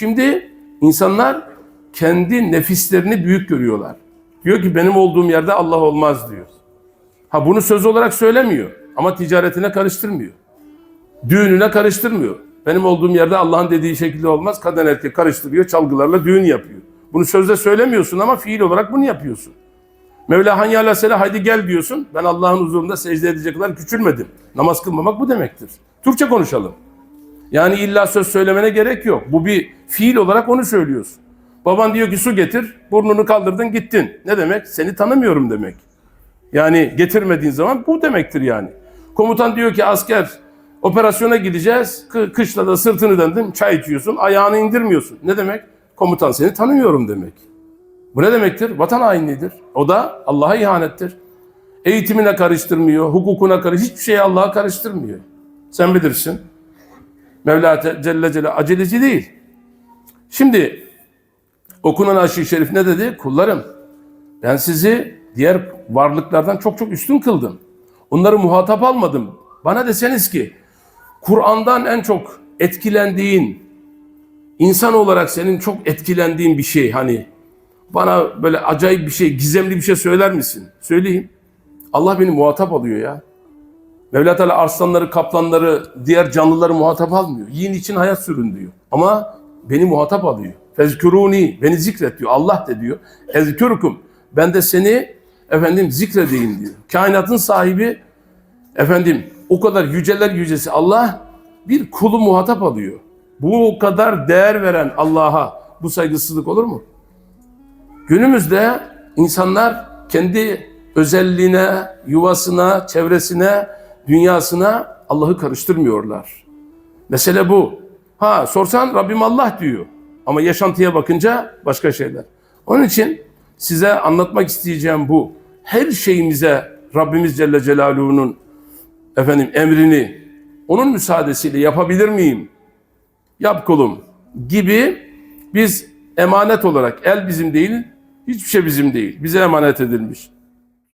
Şimdi insanlar kendi nefislerini büyük görüyorlar. Diyor ki benim olduğum yerde Allah olmaz diyor. Ha bunu söz olarak söylemiyor ama ticaretine karıştırmıyor. Düğününe karıştırmıyor. Benim olduğum yerde Allah'ın dediği şekilde olmaz. Kadın erkek karıştırıyor, çalgılarla düğün yapıyor. Bunu sözde söylemiyorsun ama fiil olarak bunu yapıyorsun. Mevla Hanyala Sela haydi gel diyorsun. Ben Allah'ın huzurunda secde edecek kadar küçülmedim. Namaz kılmamak bu demektir. Türkçe konuşalım. Yani illa söz söylemene gerek yok. Bu bir fiil olarak onu söylüyorsun. Baban diyor ki su getir, burnunu kaldırdın gittin. Ne demek? Seni tanımıyorum demek. Yani getirmediğin zaman bu demektir yani. Komutan diyor ki asker operasyona gideceğiz. Kı- Kışla da sırtını döndün, çay içiyorsun, ayağını indirmiyorsun. Ne demek? Komutan seni tanımıyorum demek. Bu ne demektir? Vatan hainliğidir. O da Allah'a ihanettir. Eğitimine karıştırmıyor, hukukuna karış, hiçbir şeyi Allah'a karıştırmıyor. Sen bilirsin. Mevla Celle Celle aceleci değil. Şimdi okunan aşırı şerif ne dedi? Kullarım ben sizi diğer varlıklardan çok çok üstün kıldım. Onları muhatap almadım. Bana deseniz ki Kur'an'dan en çok etkilendiğin, insan olarak senin çok etkilendiğin bir şey hani bana böyle acayip bir şey, gizemli bir şey söyler misin? Söyleyeyim. Allah beni muhatap alıyor ya. Mevla Teala arslanları, kaplanları, diğer canlıları muhatap almıyor. Yiyin için hayat sürün diyor. Ama beni muhatap alıyor. Fezkuruni, beni zikret diyor. Allah de diyor. Ezkurukum, ben de seni efendim zikredeyim diyor. Kainatın sahibi efendim o kadar yüceler yücesi Allah bir kulu muhatap alıyor. Bu kadar değer veren Allah'a bu saygısızlık olur mu? Günümüzde insanlar kendi özelliğine, yuvasına, çevresine, dünyasına Allah'ı karıştırmıyorlar. Mesele bu. Ha sorsan Rabbim Allah diyor. Ama yaşantıya bakınca başka şeyler. Onun için size anlatmak isteyeceğim bu. Her şeyimize Rabbimiz Celle Celaluhu'nun efendim emrini onun müsaadesiyle yapabilir miyim? Yap kulum gibi biz emanet olarak el bizim değil, hiçbir şey bizim değil. Bize emanet edilmiş.